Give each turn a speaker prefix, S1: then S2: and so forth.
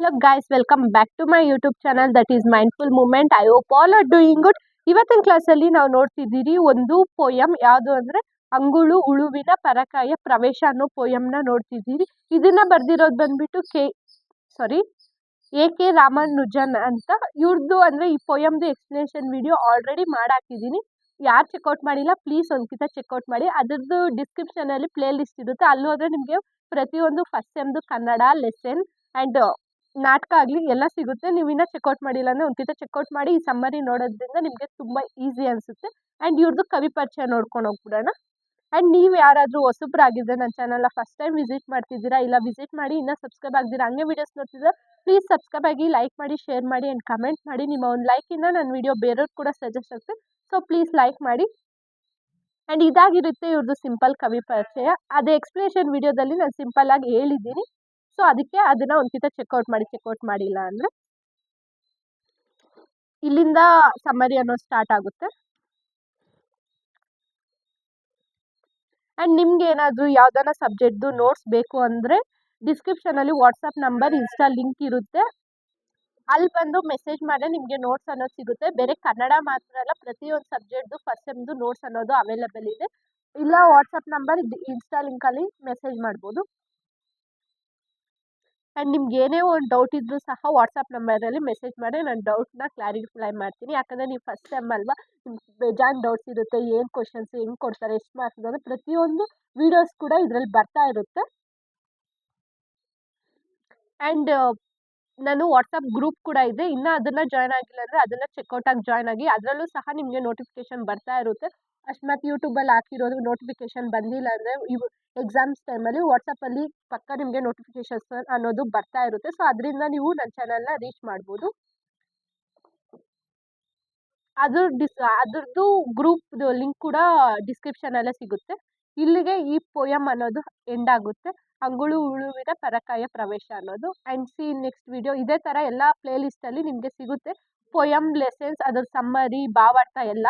S1: Hello guys welcome back to my YouTube channel that is mindful moment I hope all are doing good ಇವತ್ತಿನ ಕ್ಲಾಸಲ್ಲಿ ನಾವು ನೋಡ್ತಿದ್ದೀರಿ ಒಂದು poem ಯಾವುದು ಅಂದರೆ ಅಂಗುಳು ಉಳುವಿನ ಪರಕಾಯ ಪ್ರವೇಶ ಅನ್ನೋ ಪೋಯಮ್ನ ನೋಡ್ತಿದ್ದೀರಿ. ಇದನ್ನ ಬರ್ದಿರೋದು ಬಂದ್ಬಿಟ್ಟು K sorry A K Ramanujan ಅಂತ. ಇವ್ರದ್ದು ಅಂದರೆ ಈ ಪೋಯಮ್ದು ಎಕ್ಸ್ಪ್ಲನೇಷನ್ ವಿಡಿಯೋ ಆಲ್ರೆಡಿ ಮಾಡಾಕಿದ್ದೀನಿ. ಯಾರು ಚೆಕ್ಔಟ್ ಮಾಡಿಲ್ಲ ಪ್ಲೀಸ್ ಒಂದ್ಕಿತ ಚೆಕ್ಔಟ್ ಮಾಡಿ. ಅದ್ರದ್ದು ಡಿಸ್ಕ್ರಿಪ್ಷನಲ್ಲಿ ಪ್ಲೇ ಲಿಸ್ಟ್ ಇರುತ್ತೆ. ಅಲ್ಲಿ ಹೋದ್ರೆ ನಿಮಗೆ ಪ್ರತಿಯೊಂದು ಫಸ್ಟ್ ಸೆಮ್ದು ಕನ್ನಡ ಲೆಸನ್ ಆ್ಯಂಡ್ ನಾಟಕ ಆಗಲಿ ಎಲ್ಲ ಸಿಗುತ್ತೆ. ನೀವು ಇನ್ನೂ ಚೆಕ್ಔಟ್ ಮಾಡಿಲ್ಲ ಅಂದರೆ ಒಂದ್ಕಿತ ಚೆಕ್ಔಟ್ ಮಾಡಿ ಈ ಸಮ್ಮರಿ ನೋಡೋದ್ರಿಂದ ನಿಮಗೆ ತುಂಬ ಈಸಿ ಅನಿಸುತ್ತೆ. ಆ್ಯಂಡ್ ಇವ್ರದ್ದು ಕವಿ ಪರಿಚಯ ನೋಡ್ಕೊಂಡು ಹೋಗ್ಬಿಡೋಣ. ಆ್ಯಂಡ್ ನೀವು ಯಾರಾದರೂ ಹೊಸಬ್ರಾಗಿದ್ದರೆ ನನ್ನ ಚಾನಲ್ನ ಫಸ್ಟ್ ಟೈಮ್ ವಿಸಿಟ್ ಮಾಡ್ತಿದ್ದೀರಾ ಇಲ್ಲ ವಿಸಿಟ್ ಮಾಡಿ ಇನ್ನೂ ಸಬ್ಸ್ಕ್ರೈಬ್ ಆಗ್ದಿರಾ, ಹಂಗೆ ವೀಡಿಯೋಸ್ ನೋಡ್ತಿದ್ರೆ ಪ್ಲೀಸ್ ಸಬ್ಸ್ಕ್ರೈಬ್ ಆಗಿ ಲೈಕ್ ಮಾಡಿ ಶೇರ್ ಮಾಡಿ ಆ್ಯಂಡ್ ಕಮೆಂಟ್ ಮಾಡಿ. ನಿಮ್ಮ ಒಂದು ಲೈಕಿಂದ ನನ್ನ ವಿಡಿಯೋ ಬೇರೆಯವ್ರು ಕೂಡ ಸಜೆಸ್ಟ್ ಆಗುತ್ತೆ ಸೊ ಪ್ಲೀಸ್ ಲೈಕ್ ಮಾಡಿ. ಆ್ಯಂಡ್ ಇದಾಗಿರುತ್ತೆ ಇವ್ರದ್ದು ಸಿಂಪಲ್ ಕವಿ ಪರಿಚಯ. ಅದೇ ಎಕ್ಸ್ಪ್ಲನೇಷನ್ ವಿಡಿಯೋದಲ್ಲಿ ನಾನು ಸಿಂಪಲ್ ಆಗಿ ಹೇಳಿದ್ದೀನಿ. ಸೊ, ಅದಕ್ಕೆ ಅದನ್ನು ಒಂದ್ಕಿತ ಚೆಕ್ಔಟ್ ಮಾಡಿ, ಚೆಕ್ಔಟ್ ಮಾಡಿಲ್ಲ ಅಂದರೆ ಇಲ್ಲಿಂದ ಸಮ್ಮರಿ ಅನ್ನೋದು ಸ್ಟಾರ್ಟ್ ಆಗುತ್ತೆ. ಆ್ಯಂಡ್ ನಿಮ್ಗೆ ಏನಾದರೂ ಯಾವ್ದಾನ ಸಬ್ಜೆಕ್ಟ್ದು ನೋಟ್ಸ್ ಬೇಕು ಅಂದರೆ ಡಿಸ್ಕ್ರಿಪ್ಷನಲ್ಲಿ ವಾಟ್ಸಪ್ ನಂಬರ್, ಇನ್ಸ್ಟಾ ಲಿಂಕ್ ಇರುತ್ತೆ. ಅಲ್ಲಿ ಬಂದು ಮೆಸೇಜ್ ಮಾಡಿ ನಿಮಗೆ ನೋಟ್ಸ್ ಅನ್ನೋದು ಸಿಗುತ್ತೆ. ಬೇರೆ ಕನ್ನಡ ಮಾತ್ರ ಅಲ್ಲ, ಪ್ರತಿಯೊಂದು ಸಬ್ಜೆಕ್ಟ್ದು ಫಸ್ಟ್ ಸೆಮ್ದು ನೋಟ್ಸ್ ಅನ್ನೋದು ಅವೈಲೇಬಲ್ ಇದೆ. ಇಲ್ಲ ವಾಟ್ಸಪ್ ನಂಬರ್ ಇನ್ಸ್ಟಾ ಲಿಂಕಲ್ಲಿ ಮೆಸೇಜ್ ಮಾಡ್ಬೋದು. ಆ್ಯಂಡ್ ನಿಮ್ಗೆ ಏನೇ ಒಂದು ಡೌಟ್ ಇದ್ದರೂ ಸಹ ವಾಟ್ಸಪ್ ನಂಬರಲ್ಲಿ ಮೆಸೇಜ್ ಮಾಡಿ ನಾನು ಡೌಟ್ನ ಕ್ಲಾರಿಫೈ ಮಾಡ್ತೀನಿ. ಯಾಕಂದರೆ ನೀವು ಫಸ್ಟ್ ಟೈಮ್ ಅಲ್ವಾ, ನಿಮ್ಗೆ ಬೇಜಾನ್ ಡೌಟ್ಸ್ ಇರುತ್ತೆ, ಏನು ಕ್ವಶನ್ಸ್ ಹೆಂಗೆ ಕೊಡ್ತಾರೆ, ಎಷ್ಟು ಮಾರ್ಕ್ಸ್ ಅಂದರೆ ಪ್ರತಿಯೊಂದು ವೀಡಿಯೋಸ್ ಕೂಡ ಇದರಲ್ಲಿ ಬರ್ತಾ ಇರುತ್ತೆ. ಆ್ಯಂಡ್ ನಾನು ವಾಟ್ಸಪ್ ಗ್ರೂಪ್ ಕೂಡ ಇದೆ. ಇನ್ನೂ ಅದನ್ನು ಜಾಯ್ನ್ ಆಗಿಲ್ಲ ಅಂದರೆ ಅದನ್ನು ಚೆಕ್ಔಟ್ ಆಗಿ ಜಾಯ್ನ್ ಆಗಿ ಅದರಲ್ಲೂ ಸಹ ನಿಮಗೆ ನೋಟಿಫಿಕೇಶನ್ ಬರ್ತಾ ಇರುತ್ತೆ. ಅಕಸ್ಮಾತ್ ಯೂಟ್ಯೂಬಲ್ಲಿ ಹಾಕಿರೋದು ನೋಟಿಫಿಕೇಶನ್ ಬಂದಿಲ್ಲ ಅಂದರೆ ಇವು ಎಕ್ಸಾಮ್ಸ್ ಟೈಮಲ್ಲಿ ವಾಟ್ಸಪ್ಪಲ್ಲಿ ಪಕ್ಕ ನಿಮಗೆ ನೋಟಿಫಿಕೇಶನ್ಸ್ ಅನ್ನೋದು ಬರ್ತಾ ಇರುತ್ತೆ. ಸೊ ಅದರಿಂದ ನೀವು ನನ್ನ ಚಾನಲ್ನ ರೀಚ್ ಮಾಡ್ಬೋದು. ಅದ್ರ ಡಿಸ್ ಅದ್ರದ್ದು ಗ್ರೂಪ್ದು ಲಿಂಕ್ ಕೂಡ ಡಿಸ್ಕ್ರಿಪ್ಷನಲ್ಲೇ ಸಿಗುತ್ತೆ. ಇಲ್ಲಿಗೆ ಈ ಪೋಯಮ್ ಅನ್ನೋದು ಎಂಡ್ ಆಗುತ್ತೆ. ಅಂಗುಳು ಉಳುವಿನ ಪರಕಾಯ, ಪ್ರವೇಶ ಅನ್ನೋದು. ಆ್ಯಂಡ್ ಸಿ ನೆಕ್ಸ್ಟ್ ವಿಡಿಯೋ ಇದೇ ಥರ ಎಲ್ಲ ಪ್ಲೇ ಲಿಸ್ಟಲ್ಲಿ ನಿಮಗೆ ಸಿಗುತ್ತೆ ಪೊಯಮ್ ಲೆಸನ್ಸ್ ಅದ್ರ ಸಮ್ಮರಿ ಭಾವಾರ್ಥ ಎಲ್ಲ.